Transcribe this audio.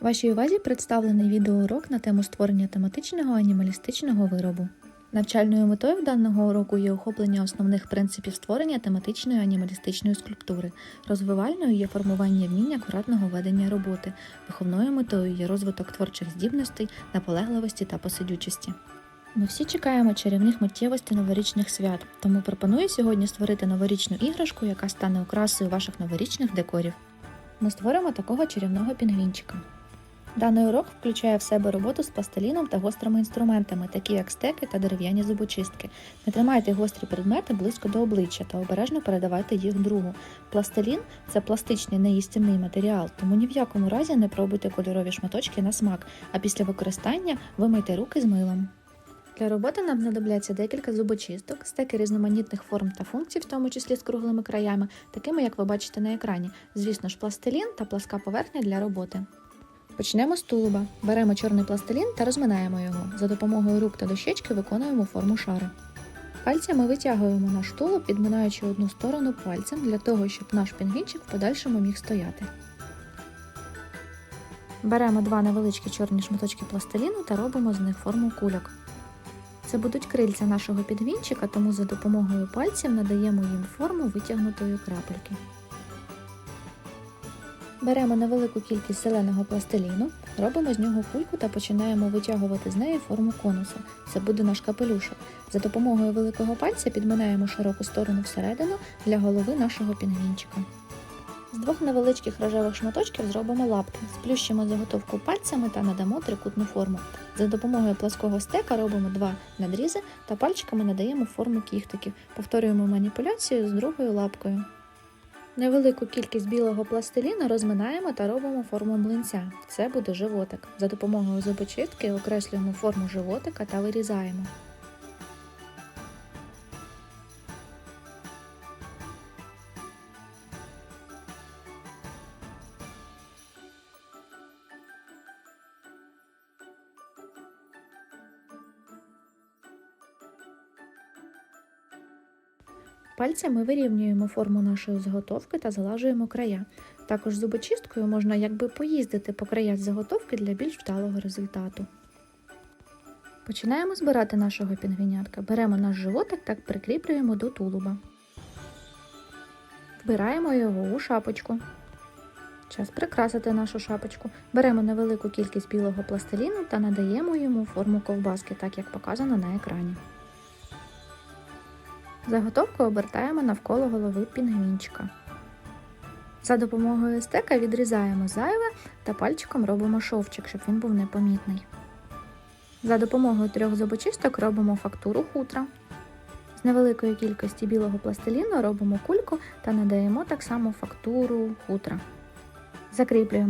Вашій увазі представлений відеоурок на тему створення тематичного анімалістичного виробу. Навчальною метою даного уроку є охоплення основних принципів створення тематичної анімалістичної скульптури. Розвивальною є формування вміння акуратного ведення роботи. Виховною метою є розвиток творчих здібностей, наполегливості та посидючості. Ми всі чекаємо чарівних миттєвостей новорічних свят, тому пропоную сьогодні створити новорічну іграшку, яка стане окрасою ваших новорічних декорів. Ми створимо такого чарівного пінгвінчика. Даний урок включає в себе роботу з пластиліном та гострими інструментами, такі як стеки та дерев'яні зубочистки. Не тримайте гострі предмети близько до обличчя та обережно передавайте їх другу. Пластилін це пластичний неїстівний матеріал, тому ні в якому разі не пробуйте кольорові шматочки на смак, а після використання вимийте руки з милом. Для роботи нам знадобляться декілька зубочисток, стеки різноманітних форм та функцій, в тому числі з круглими краями, такими як ви бачите на екрані. Звісно ж, пластилін та пласка поверхня для роботи. Почнемо з тулуба. Беремо чорний пластилін та розминаємо його. За допомогою рук та дощечки виконуємо форму шара. Пальцями витягуємо наш тулуб, підминаючи одну сторону пальцем для того, щоб наш пінгвінчик в подальшому міг стояти. Беремо два невеличкі чорні шматочки пластиліну та робимо з них форму кульок. Це будуть крильця нашого підвінчика, тому за допомогою пальців надаємо їм форму витягнутої крапельки. Беремо невелику кількість зеленого пластиліну, робимо з нього кульку та починаємо витягувати з неї форму конуса. Це буде наш капелюшок. За допомогою великого пальця підминаємо широку сторону всередину для голови нашого пінгвінчика. З двох невеличких рожевих шматочків зробимо лапки, сплющимо заготовку пальцями та надамо трикутну форму. За допомогою плаского стека робимо два надрізи та пальчиками надаємо форму кіхтиків. Повторюємо маніпуляцію з другою лапкою. Невелику кількість білого пластиліну розминаємо та робимо форму млинця. Це буде животик. За допомогою зубочистки окреслюємо форму животика та вирізаємо. Пальцями вирівнюємо форму нашої заготовки та залажуємо края. Також зубочисткою можна якби поїздити по краях заготовки для більш вдалого результату. Починаємо збирати нашого пінгвінятка. Беремо наш животик та прикріплюємо до тулуба. Вбираємо його у шапочку. Час прикрасити нашу шапочку. Беремо невелику кількість білого пластиліну та надаємо йому форму ковбаски, так як показано на екрані. Заготовку обертаємо навколо голови пінгвінчика. За допомогою стека відрізаємо зайве та пальчиком робимо шовчик, щоб він був непомітний. За допомогою трьох зубочисток робимо фактуру хутра. З невеликої кількості білого пластиліну робимо кульку та надаємо так само фактуру хутра. Закріплюємо